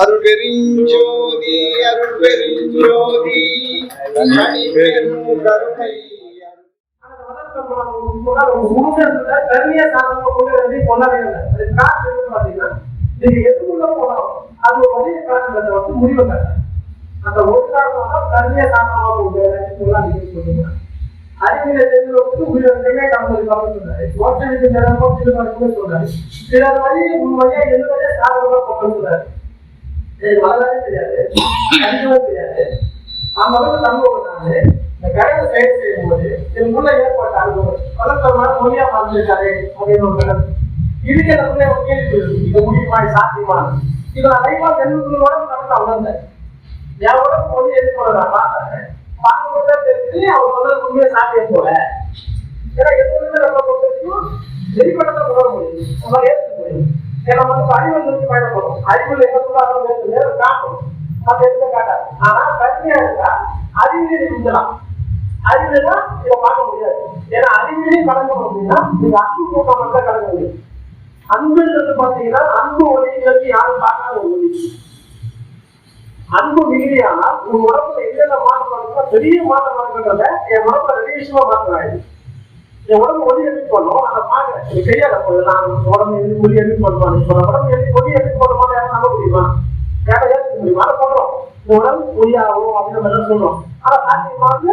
அருள்பெருஞ்சோதி அருள்பெருஞ்சோதி. தனி பெரும் கருணை கருமையா சாதனம் கொண்டு வந்து கொண்டாடவே இல்லை பாத்தீங்கன்னா நீங்க எதுக்குள்ள போனாலும் அது ஒரு வழிய காரணத்தை வந்து முடிவு அந்த ஒரு காரணம் கருமையா சாதனமா கொண்டு சொல்லுங்க அறிவியலை தெரிஞ்சவங்களுக்கு உயிரிழந்தே கம்பெனி கவனம் நிலமோ திருமணம் சில வழி உன் வழியா எந்த வழியா சாதனமா கொண்டு வரலாறு தெரியாது கணிதமும் தெரியாது அந்த அளவுக்கு தம்பு பண்ணாரு இந்த கடையில செயல் செய்யும் போது என் முன்ன ஏற்பட்ட அனுபவம் வளர்த்தவங்க மொழியா மறந்துருக்காரு அப்படின்னு ஒரு கடன் இதுக்கு நமக்கு ஒரு கேள்வி இருக்கு இது முடியுமா இது சாத்தியமா இது நான் லைவா ரெண்டு உடம்பு நடத்த உணர்ந்தேன் என் உடம்பு மொழி எதிர்கொள்ள நான் பார்த்தேன் பார்க்கும்போது தான் தெரிஞ்சு அவர் சொன்னது உண்மையை சாத்தியம் போல ஏன்னா எதுவுமே நம்ம பொறுத்தவரைக்கும் வெளிப்படத்தை உணர முடியும் நம்ம ஏற்றுக்க முடியும் ஏன்னா வந்து அறிவில் நோக்கி பயணப்படும் அறிவில் என்ன சொல்றாங்க நேரம் காட்டும். மற்ற எதுவும் காட்டாது. ஆனா கருமையா இருந்தா அறிவிலே இருந்தலாம் அறிவுனா இதை பார்க்க முடியாது. ஏன்னா அறிவிலே கடக்கணும் அப்படின்னா நீங்க அன்பு கூட்டம் மட்டும் கடக்க முடியும் அன்புன்றது பாத்தீங்கன்னா அன்பு ஒளிங்கிறது யாரும் பார்க்காத ஒரு ஒளி. அன்பு மிகுதியானால் உன் உடம்புல என்னென்ன மாற்றம் நடக்குதோ பெரிய மாற்றம் நடக்கிறத என் உடம்புல ரெண்டு விஷயமா மாற்றுறாங்க. என் உடம்பு ஒளி எதிர்ப்பு பண்ணும் அதை பாக்குறேன் தெரியாத போது நான் உடம்பு எதிர்ப்பு ஒளி எதிர்ப்பு பண்ணுவான் உடம்பு எதிர்ப்பு ஒளி எதிர்ப்பு பண்ணும்போது யாரும் நம்ப முடியுமா? யாரை ஏற்றுக்க முடியுமா? அதை சொல்றோம் இந்த உடம்பு ஒளியாகும் அப்படின்னு எல்லாம் சொல்றோம். ஆனா சாத்தியமா வந்து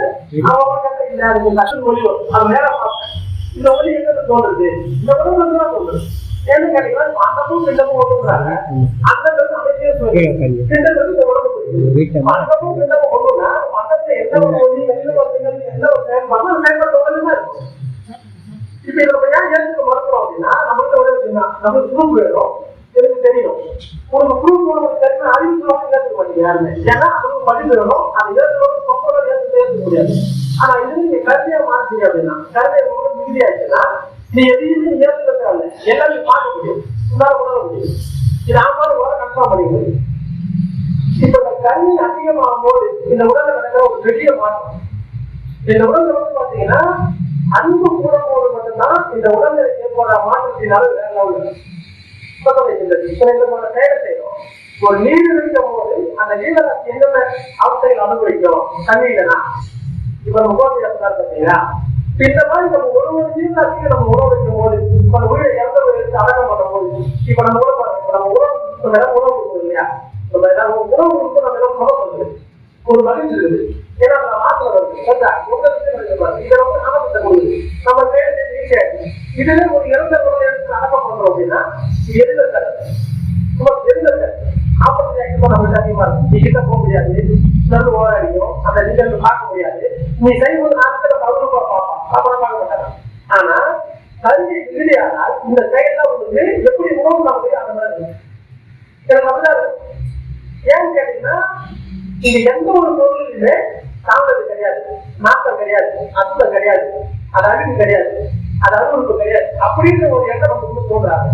அவன் இல்ல எனக்கு கஷ்டம் ஒளி வரும். அது நேரம் பார்ப்பேன். இந்த ஒளி எங்க தோன்றுது? இந்த இருந்து தான் தோன்றுது? ஏன்னு கேட்டீங்கன்னா அந்தமும் பிண்டமும் ஒண்ணுங்கிறாங்க அந்த அமைதியே சொல்லுங்க பிண்டத்துக்கு இந்த உடம்பு மண்டபம் பிண்டமும் ஒண்ணுன்னா மண்டபத்துல எந்த ஒரு ஒளி எந்த ஒரு எந்த ஒரு செயல்பாடு இப்ப இதை நம்ம ஏன் ஏற்றுக்க மறுக்கிறோம் அப்படின்னா நம்மளுக்கு ஒரு விஷயம் நம்மளுக்கு ப்ரூஃப் வேணும். எனக்கு தெரியும். உங்களுக்கு ப்ரூஃப் உங்களுக்கு தெரியும் அறிவு சொல்லுவாங்க ஏற்றுக்க மாட்டீங்க யாருமே. ஏன்னா அவங்களுக்கு பதிவு வேணும். அது ஏற்றுக்கணும் சொப்போட ஏற்றுக்க ஏற்றுக்க முடியாது. ஆனா இது நீங்க கருத்தையா மாற்றீங்க அப்படின்னா கருத்தை உங்களுக்கு மிகுதியாச்சுன்னா நீ எதையுமே ஏற்றுக்க தேவையில்லை எல்லாமே பார்க்க முடியும். உன்னால உணர முடியும். இது ஆமாம் உடல் கன்ஃபார்ம் பண்ணிக்கிறது இப்ப இந்த கல்வி அதிகமாகும் போது இந்த உடல்ல நடக்கிற ஒரு பெரிய மாற்றம் இந்த உடல்ல வந்து பாத்தீங்கன்னா அன்பு கூடும் போது மட்டும்தான் இந்த உடல்ல ஏற்படுற மாற்றத்தினால வேற லெவல் செயலை செய்யணும் ஒரு நீர் இருக்கும் போது அந்த நீர்வராசி என்னென்ன அவசையில் அனுபவிக்கும் தண்ணீர்னா இப்ப நம்ம பாத்தீங்களா இந்த மாதிரி நம்ம ஒரு ஒரு நீர்ராசிக்கு நம்ம உணவு வைக்கும் போது இப்ப நம்ம உயிரை இறந்த எடுத்து அடக்கம் பண்ணும் போது இப்ப நம்ம உணவு நம்ம உணவு இப்ப உணவு கொடுக்கணும் இல்லையா? நம்ம உணவு கொடுத்து நம்ம உணவு பண்ணுது ஒரு மகிழ்ச்சி இருக்குது. ஏன்னா அந்த வருது உங்க இதை நம்ம பேர் இதுல ஒரு இறந்த குரலை எடுத்து அடக்கம் பண்றோம் அப்படின்னா இது எதுல இருக்காது நமக்கு எதுல ஆப்போசிட் அதிகமா இருக்கும் நீ கிட்ட போக முடியாது நல்ல ஓடாடியும் அந்த நிகழ்வு பார்க்க முடியாது நீ செய்யும்போது நாட்கள் தவறு பார்ப்பான் அப்புறம் பார்க்க மாட்டாங்க ஆனா கல்வி விதியானால் இந்த செயல்லாம் வந்து எப்படி உணவு நமக்கு அந்த மாதிரி எனக்கு அப்படிதான் ஏன்னு கேட்டீங்கன்னா இங்க எந்த ஒரு பொருளுமே தாழ்ந்தது கிடையாது. நாட்டம் கிடையாது. அசுத்தம் கிடையாது. அது அழிவு கிடையாது. அது அருவறுப்பு கிடையாது. அப்படின்ற ஒரு எண்ணம் நமக்கு தோன்றாது.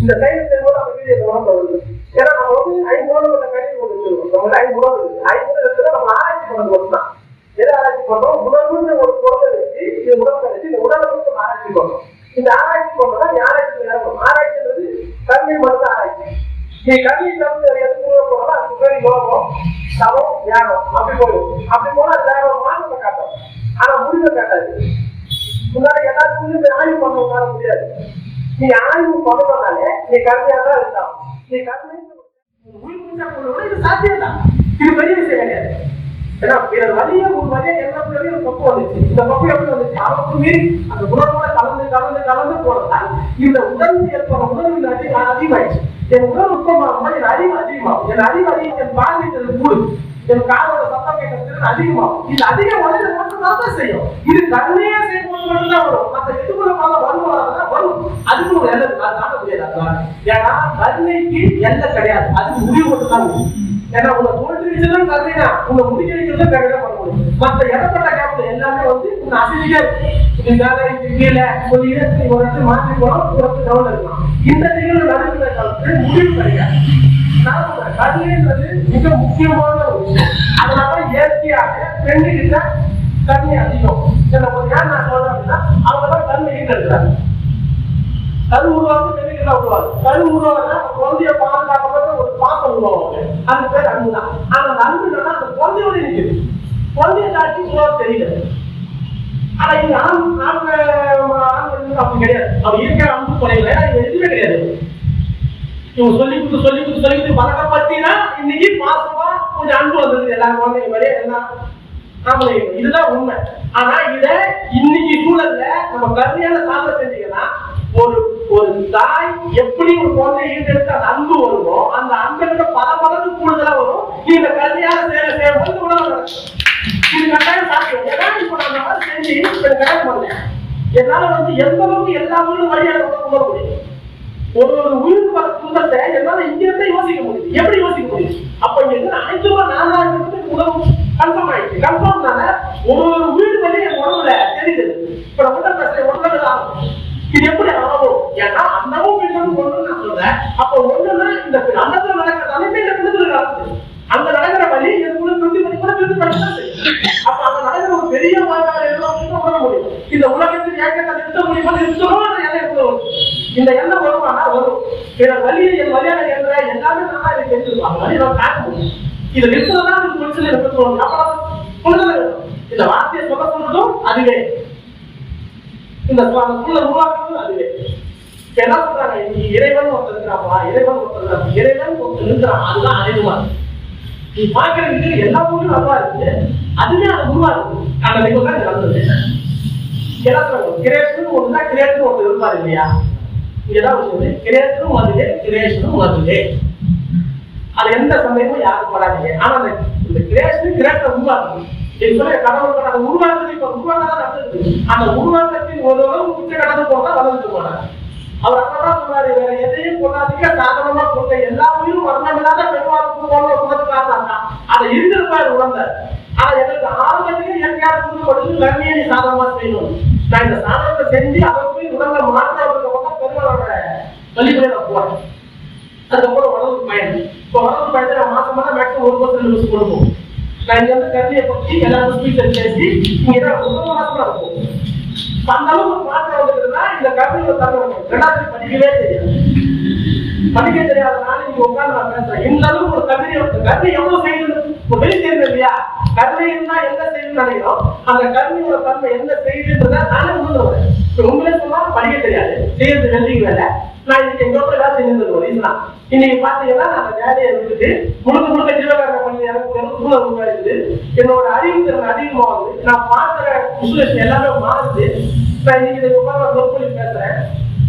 இந்த செயல் செய்யும்போது அந்த வீடியோ உணர்ந்து வருது ஏன்னா நம்ம வந்து ஐந்து உணவு கழிவு கொண்டு வச்சிருக்கோம். நம்ம ஐந்து உணவு ஐந்து இருக்கிறத நம்ம ஆராய்ச்சி பண்ணது ஒன்று தான் அப்படி போயிடும் அப்படி போனா வேற ஒரு மாற்றத்தை காட்டும் ஆனா முடிவை காட்டாது முன்னாடி எல்லாத்துக்கும் எல்லாத்துக்குமே ஆய்வு பண்ண முடியாது நீ ஆய்வு பண்ணனாலே நீ கல்வியாக தான் இருந்தாலும் நீ கல்வி இது சாத்தியம் தான் இது பெரிய விஷயம் கிடையாது ஏன்னா பிறர் வழியே உன் வழியே எல்லா பிள்ளையும் ஒரு கொப்பு வந்துச்சு இந்த கொப்பு எப்படி வந்துச்சு அளவுக்கு மீறி அந்த உணர்வோட கலந்து கலந்து கலந்து போனதால் இந்த உடல் ஏற்பட உணர்வு அதிகமாயிடுச்சு என் உடல் உத்தமாகும் என் அறிவு அதிகமாகும். என் அறிவு அதிகம் என் பாதித்தது கூடும். என் காதோட சத்தம் கேட்கறது அதிகமாகும். இது அதிக வளர்ந்து மட்டும் தான் செய்யும். இது கருணையா செய்யும்போது தான் வரும். மற்ற எதுக்குள்ள வருவாங்க வரும் அதுக்கு ஒரு எல்லை இருக்கு. அது முடியாது ஏன்னா கருணைக்கு எல்லை கிடையாது. அது முடிவு மட்டும் தான் ஏன்னா உங்க தோல்விச்சதும் கருணை உங்க முடிக்க வைக்கிறதும் கருணை பண்ண முடியும். மற்ற இடப்பட்ட கேப்ல எல்லாமே வந்து உங்க அசதிக்கே இது மேல கீழே ஒரு இடத்துல ஒரு இடத்தை மாற்றி போனோம் ஒரு இடத்துல டவுன் இருக்கலாம். இந்த நிகழ்வு நடுவில் காலத்துல முடிவு கிடையாது நான் மிக முக்கியமான ஒரு விஷயம். அதனால இயற்கையாக பெண்ணுகிட்ட கருணை அதிகம். ஒரு ஏன் நான் சொல்றேன் அப்படின்னா அவங்க தான் கருணை ஈட்டெடுக்கிறாங்க கரு உருவாக்கு பெண்ணுக்கு உருவாது குழந்தைய பாசம் உருவாங்க அது பேர் அன்பு தான் ஆனா அந்த அன்பு என்னன்னா அந்த குழந்தையோட இருக்குது குழந்தைய காட்சி சொல்ல தெரியல ஆனா இங்க ஆண் ஆண் ஆண்களுக்கு அப்படி கிடையாது. அவன் இருக்கிற அன்பு குறையில. இது எதுவுமே கிடையாது. இவங்க சொல்லி கொடுத்து சொல்லி கொடுத்து சொல்லி கொடுத்து பார்த்தீங்கன்னா இன்னைக்கு பாசமா கொஞ்சம் அன்பு வந்தது. எல்லா குழந்தைங்க மாதிரி எல்லாம் ஆம்பளை இதுதான் உண்மை. ஆனா இத இன்னைக்கு சூழல்ல நம்ம கருமையான சாதனை செஞ்சீங்கன்னா ஒரு ஒரு தாய் எப்படி ஒரு குழந்தை ஈடுபடுத்த அந்த அன்பு வருமோ அந்த அன்பு பல மடங்கு கூடுதலா வரும். நீ இந்த கருமையான சேவை செய்யும்போது உணவு நடக்கும். இது கட்டாயம் சாத்தியம். ஏன்னா இப்ப நான் அந்த மாதிரி செஞ்சு இப்ப பண்ணேன் என்னால வந்து எந்த அளவுக்கு எல்லா ஊரும் வழியாக உணர முடியும்? ஒரு ஒரு உயிர் வர துன்பத்தை என்னால இங்க இருந்தே யோசிக்க முடியுது. எப்படி யோசிக்க முடியுது அப்ப இங்க இருந்து அனைத்து நான் தான் இருக்கிறதுக்கு உணவு கன்ஃபார்ம் ஆயிடுச்சு கன்ஃபார்ம் தானே ஒரு ஒரு உயிர் வழி என் உடம்புல தெரியுது. இப்ப நம்ம கிட்ட பேசுற உடம்புல ஆகும். இது எப்படி ஆகும்? ஏன்னா அந்தவும் பெண்ணும் ஒன்று நான் சொல்றேன் அப்ப ஒண்ணுன்னா இந்த அண்டத்துல நடக்கிற அனைத்து இந்த குடும்பத்துல நடக்குது அந்த நடக்கிற வழி இந்த எனக்குள்ள திருத்தி பண்ணி கூட திருத்தி பண்ணி அப்ப அந்த நடக்கிற ஒரு பெரிய வாழ்க்கை எல்லாம் சொல்ல முடியும். இந்த உலகத்தில் ஏக்கத்தை நிறுத்த முடியுமா? நிறுத்தணும் அந்த எண்ணம் எப்படி வரும். இந்த எண்ணம் வருமானா வரும். பிறர் வழியை என் வழியாக என்ற எல்லாமே நல்லா இதை தெரிஞ்சுருவாங்க வழி நான் காட்ட முடியும். இதை நிறுத்ததான் எனக்கு மனுஷன் எனக்கு தோணும் அப்புறம் இந்த வார்த்தையை சொல்ல சொல்றதும் அதுவே. இந்த சு- அந்த அதுவே என்ன சொல்றாங்க நீ இறைவன் ஒருத்தர் இருக்கிறாப்பா? இறைவன் ஒருத்தர் இருக்கிறான் இறைவன் ஒருத்தர் இருக்கிறான். அதுதான் அறிவுமா நீ பாக்குறதுக்கு எல்லா ஊரும் நல்லா இருக்கு. அதுவே அது உருவாகுது அந்த நிகழ்வு தான் நடந்தது. என்ன சொல்றாங்க கிரேஷன் ஒண்ணுதான் கிரியேட்டர் ஒருத்தர் இருப்பாரு இல்லையா? இங்கதான் வந்து கிரேஷனும் அதுவே கிரேஷனும் அதுவே அது எந்த சந்தேகமும் யாரும் போடாதீங்க. ஆனா அந்த இந்த கிரியேஷன் கிரியேட்டர் உருவாக்குது. நீங்க சொல்ல கடவுள் அந்த உருவாக்குறது இப்ப உருவாக்கதான் நடந்தது அந்த உருவாக்கத்தின் ஒரு அளவு உச்ச கடந்து போனா வளர்ந்து போனார். அவர் அப்பதான் சொன்னாரு வேற எதையும் கொண்டாதீங்க சாதனமா சொல்ற எல்லா உயிரும் மரணமில்லாத பெருமாளுக்கு போன சொன்னதுக்காக தான் அதை இருந்திருப்பாரு உணர்ந்தார். ஆனா எனக்கு ஆரம்பத்திலே இயற்கையாக புரிந்து கொடுத்து கண்ணியை நீ சாதகமா செய்யணும். நான் இந்த சாதகத்தை செஞ்சு அதை போய் உடல்ல மாற்றதுக்கு பக்கம் பெருமாளோட வழிமுறை நான் போறேன் அதுக்கப்புறம் வளர்ந்து பயணம் இப்போ வளர்ந்து பயணத்துல மாசம் மேக்ஸிமம் ஒரு பர்சன்ட் நியூஸ் கொடுப்போம் நான் இங்க வந்து கல்வியை பற்றி எல்லாரும் ஸ்பீக்கர் பேசி இருக்கும். அந்த அளவுக்கு மாற்றம் வந்ததுன்னா இந்த கல்வியோட தரம் ரெண்டாவது படிக்கவே தெரியாது. படிக்க தெரியாதனால நீங்க உட்கார்ந்து நான் பேசுறேன். இந்த அளவுக்கு ஒரு கல்வி கல்வி எவ்வளவு செய்யணும் ஒரு வெளி இல்லையா? கருணைன்னா என்ன செய்யணும்னு நினைக்கிறோம் அந்த கருணையோட தன்மை என்ன செய்யுதுன்றத நானே உணர்ந்து உங்களே சொன்னா படிக்க தெரியாது. செய்யறது நன்றிங்க வேலை நான் இன்னைக்கு எங்க கூட வேலை செஞ்சிருந்தேன் ரீசனா இன்னைக்கு பாத்தீங்கன்னா நான் அந்த வேலையை இருந்துட்டு முழுக்க முழுக்க ஜீவகாரணம் பண்ணி எனக்கு எனக்கு கூட இருக்குது. என்னோட அறிவு திறன் அதிகமாகுது நான் பாக்குற சுச்சுவேஷன் எல்லாமே மாறுது. நான் இன்னைக்கு இதை உட்கார சொற்பொழி பேசுறேன்.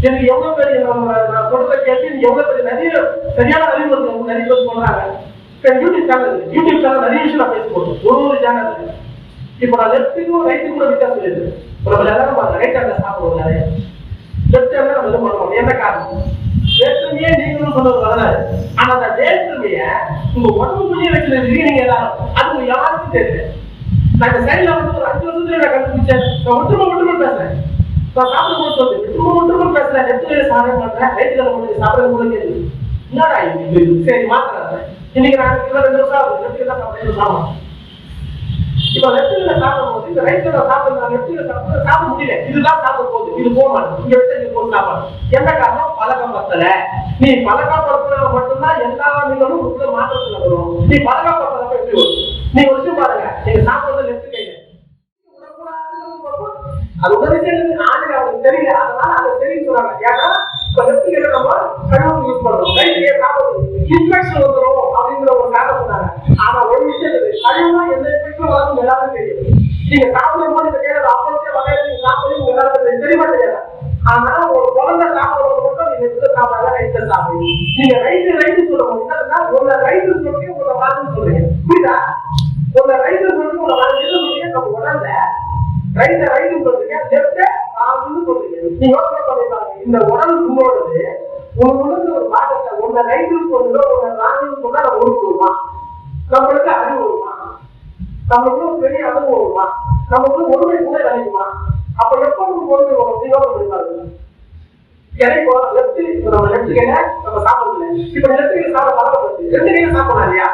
எனக்கு எவ்வளவு பெரிய நம்ம நான் கொடுத்த கேள்வி எவ்வளவு பெரிய நிறைய சரியான அறிவு நிறைய பேர் சொல்றாங்க. இப்ப யூடியூப் சேனல் யூடியூப் சேனல் நிறைய விஷயம் நான் பேச ஒரு ஒரு சேனல் இப்ப நான் லெஃப்ட்டுக்கும் ரைட்டுக்கும் கூட வித்தியாசம் இருக்கு. இப்போ நம்ம எல்லாரும் ரைட் ஹேண்ட்ல சாப்பிடுவோம் நிறைய. லெஃப்ட் ஹேண்ட்ல நம்ம இது பண்ணுவோம் என்ன காரணம்? வேற்றுமையே நீங்களும் சொன்னது வரலாறு ஆனா அந்த வேற்றுமைய உங்க உடம்புக்குள்ளேயே வச்சிருக்கீங்க நீங்க எல்லாரும். அது உங்க யாருக்கும் தெரியல நான் இந்த சைடுல வந்து ஒரு அஞ்சு வருஷத்துல நான் கண்டுபிடிச்சேன். நான் ஒற்றுமை ஒற்றுமை பேசுறேன். நான் சாப்பிடும் போது சொல்லு. ஒற்றுமை ஒற்றுமை பேசுறேன். லெஃப்ட் கையில சாப்பிட மாட்டேன் ரைட்டுல கையில சாப்பிட கூட என்னடா இது? சரி மாத்திரம் இன்னைக்கு நான் இன்னும் ரெண்டு வருஷம் ஆகுது. லெஃப்ட் சாப்பிடுறது சாப்பிடும் இப்ப சாப்பிடும் போது இந்த ரைட்ல சாப்பிடுறது லெஃப்ட்ல சாப்பிடுறது சாப்பிட முடியல. இதுதான் சாப்பிட போகுது. இது போக மாட்டேங்குது இங்க வச்சு இங்க போட்டு சாப்பாடு எந்த காரணம்? பழக்கம் பத்தல. நீ பழக்கப்படுத்துறது மட்டும்தான் எல்லா நிகழும் உள்ள மாற்றத்துல வரும். நீ பழக்கப்படுறதப்ப எப்படி வரும்? நீ ஒரு பாருங்க. நீங்க சாப்பிடுறது லெஃப்ட் கையில அது உடனே ஆண்டு அவங்களுக்கு தெரியல. அதனால அதை தெரியும் சொல்றாங்க ஏன்னா இப்ப லெஃப்ட் நம்ம கழுவு யூஸ் பண்றோம் ரைட் இன்ஃபெக்ஷன் வந்துடும் அப்படிங்கிற ஒரு காரணம் சொன்னாங்க ஆனா ஒரு விஷயம் இருக்கு கழுவுனா எந்த இன்ஃபெக்ஷன் வராது எல்லாருக்கும் தெரியும் நீங்க சாப்பிடும் போது இந்த கையில அப்பளத்தை வகையில நீங்க சாப்பிடுறது உங்க தெரியுமா தெரியாது ஆனா ஒரு குழந்தை சாப்பிடுறது மட்டும் நீங்க எடுத்து சாப்பிடாத ரைட்ல சாப்பிடுங்க நீங்க ரைட்டு ரைட்டு சொல்லுவோம் என்னன்னா உங்களை ரைட்டு சொல்லி உங்களை வாங்கன்னு சொல்றீங்க புரியுதா உங்களை ரைட்டு சொல்லி உங்களை வாங்க நம்ம உடல்ல ரைட்ட ரைட்டு சொல்றீங்க லெஃப்ட் ராங்குன்னு சொல்றீங்க நீங்க யோசனை பண்ணி பாருங்க இந்த உடல் உங்களோடது உங்க ஒரு பாகத்தை உங்க ரைட்டு சொல்லுங்க உங்க ராங்குன்னு சொன்னா நம்ம உருப்படுமா நம்மளுக்கு அறிவு வருமா நம்மளுக்கு ஒரு பெரிய அனுபவம் வருமா நமக்கு ஒருமை கூட கிடைக்குமா அப்ப எப்ப நமக்கு ஒருமை வரும் யோசனை பண்ணி பாருங்க கிடைக்கும் லெஃப்ட் நம்ம லெஃப்ட் கையில நம்ம சாப்பிடல இப்ப லெஃப்ட் கையில சாப்பிட பழக்கப்படுது ரெண்டு கையில சாப்பிடலாம் இல்லையா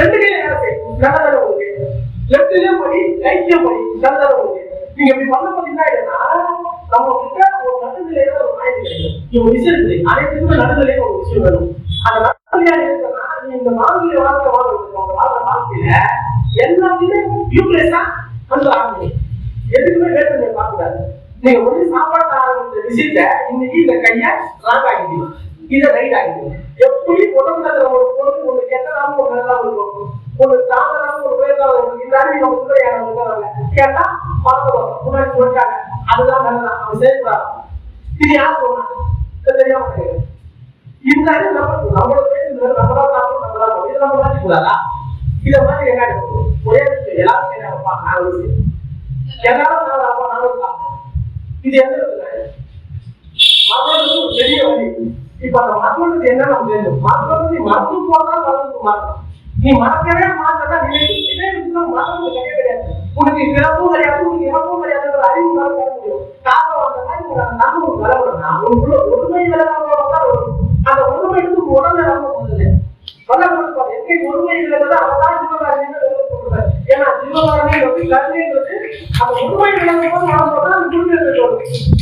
ரெண்டு கையில வேலை செய்யும் நல்ல உங்களுக்கு லெஃப்ட்லயும் படி ரைட்லயும் படி நல்ல உங்களுக்கு நீங்க இப்படி பண்ண பாத்தீங்கன்னா என்னன்னா நம்ம கிட்ட ஒரு நடுநிலையில ஒரு இவங்க விஷயம் இருக்கு அனைத்துக்குமே ஒரு விஷயம் வரும். அந்த நடுநிலையா இருக்கிறதுனால நீ இந்த வாழ்க்கைய வாழ்க்கை வாழ்க்கை வாழ்ற வாழ்க்கையில எல்லாத்தையுமே யூப்ளேஸா வந்து ஆரம்பிங்க எதுக்குமே வேறு நீங்க பார்க்கக்கூடாது நீங்க ஒண்ணு ஆரம்பிச்ச விஷயத்த இன்னைக்கு இந்த கையை ராங் ஆகிடுங்க இதை ரைட் ஆகிடுது எப்படி உடம்புல ஒரு பொருள் ஒண்ணு கெட்டதாகவும் ஒரு நல்லதாகவும் இருக்கும். ஒரு தாமதாகவும் ஒரு பேருந்தாவும் இருக்கும். இந்த அறிவு நம்ம சுந்தர யாரும் இருக்காங்க கேட்டா பார்க்கிறோம் முன்னாடி சொல்லிட்டாங்க. அதுதான் நல்லதான் அவன் சேர்க்கிறான் இது யார் ஒரு பெரிய வழி இப்ப அந்த மரணத்துக்கு என்ன நம்ம தெரியும் நீ மரணம் போனா மரணத்துக்கு மாறணும் நீ மறக்கவே மாட்டா நினைவு நினைவுக்கு கிடையாது உனக்கு பிறப்பும் கிடையாது உனக்கு இறப்பும் கிடையாதுன்ற அறிவு உன்னால முடியும் காரணம் அந்த மாதிரி ஒரு நன்மை உனக்கு ஒருமை இல்லாம வரும் அந்த ஒருமை எடுத்து உடல் இல்லாம போகுது சொல்ல எங்கே ஒருமை இல்லைன்னா அதான் ஜீவகாரணி சொல்றாரு ஏன்னா ஜீவகாரணி வந்து அந்த ஒருமை இல்லாம போது நம்ம சொன்னா அது புரிஞ்சு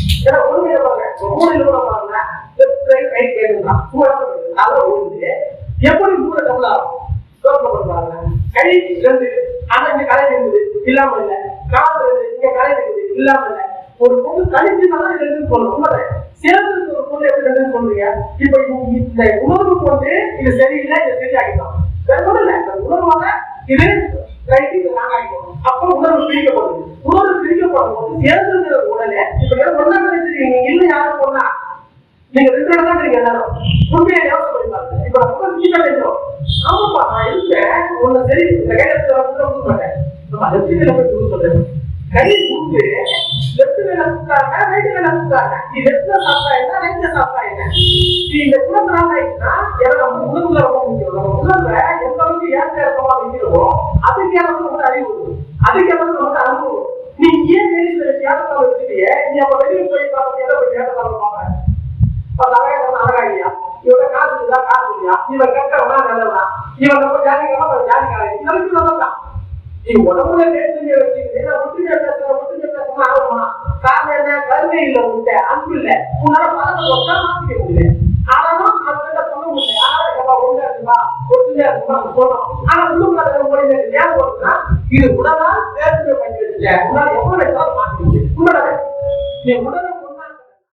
எப்படி மூணு டபுள் ஆகும் யோசனை பாருங்க கை இருந்து ஆனா இங்க கலை இருந்தது இல்லாம இல்ல கால் இங்க கலை இருக்குது இல்லாம இல்ல ஒரு பொண்ணு கழிச்சு தான் சொல்லணும் சேர்ந்து ஒரு பொண்ணு எப்படி ரெண்டுன்னு சொல்றீங்க இப்ப இந்த- உணர்வு கொண்டு இது சரியில்லை இது சரியாகிட்டோம் வேற ஒண்ணும் இல்ல இந்த உணர்வால இது ரைட் இது நாங்க அப்ப உணர்வு பிரிக்கப்படுது உணர்வு பிரிக்கப்படும் போது சேர்ந்துங்கிற உடனே இப்ப ஏதோ ஒண்ணா இல்ல யாரும் பொண்ணா நீங்க ரெண்டு தான் இருக்கீங்க எல்லாரும். உண்மையை யோசனை பண்ணி பாருங்க. இப்ப நான் ஆமாப்பா நான் இருக்கேன் உன்னை சரி இந்த கையில கொடுக்க மாட்டேன் நம்ம லெஃப்ட் வேலை போய் கொடுக்க சொல்றேன்? கை கொடுத்து லெஃப்ட் கையில கொடுத்தாங்க ரைட் கையில கொடுத்தாங்க நீ லெஃப்ட்ல சாப்பிட்டா என்ன ரைட்ல சாப்பிட்டா என்ன? நீ இந்த குணத்தினால ஆயிடுச்சுன்னா ஏன்னா நம்ம உணவுல ரொம்ப முக்கியம். நம்ம உணவுல எந்த அளவுக்கு இறக்கமா வைக்கிறோமோ அதுக்கு ஏதாவது நமக்கு அறிவு வரும் அதுக்கு ஏதாவது நமக்கு அனுபவம் நீ ஏன் வெளியில ஏற்றத்தால வச்சுட்டியே நீ அப்ப வெளியே போய் பார்த்து எதை போய் ஏற்றத்தால பார்ப்பேன் அவர் அழகா அழகாகியா இவங்க காசு இருந்தா காசு இல்லையா? இவன் கட்டவனா நல்லவனா இவன் நம்ம ஜாதிக்கிறமா அவன் ஜாதிக்காரன். இதற்கு நல்லதான் நீ உடம்புல வேற்றுமையை வச்சுக்கிட்டு நான் ஒற்றுமையை பேசுறேன் ஒற்றுமையை பேசுறேன் ஆகணுமா காரணம் என்ன? கருணை இல்ல உண்ட அன்பு இல்ல. உன்னால பணத்தை ஒட்டா மாத்திக்க முடியல. ஆனாலும் அவர்கிட்ட சொல்ல முடியல. ஆனா ஒழுங்கா உடனே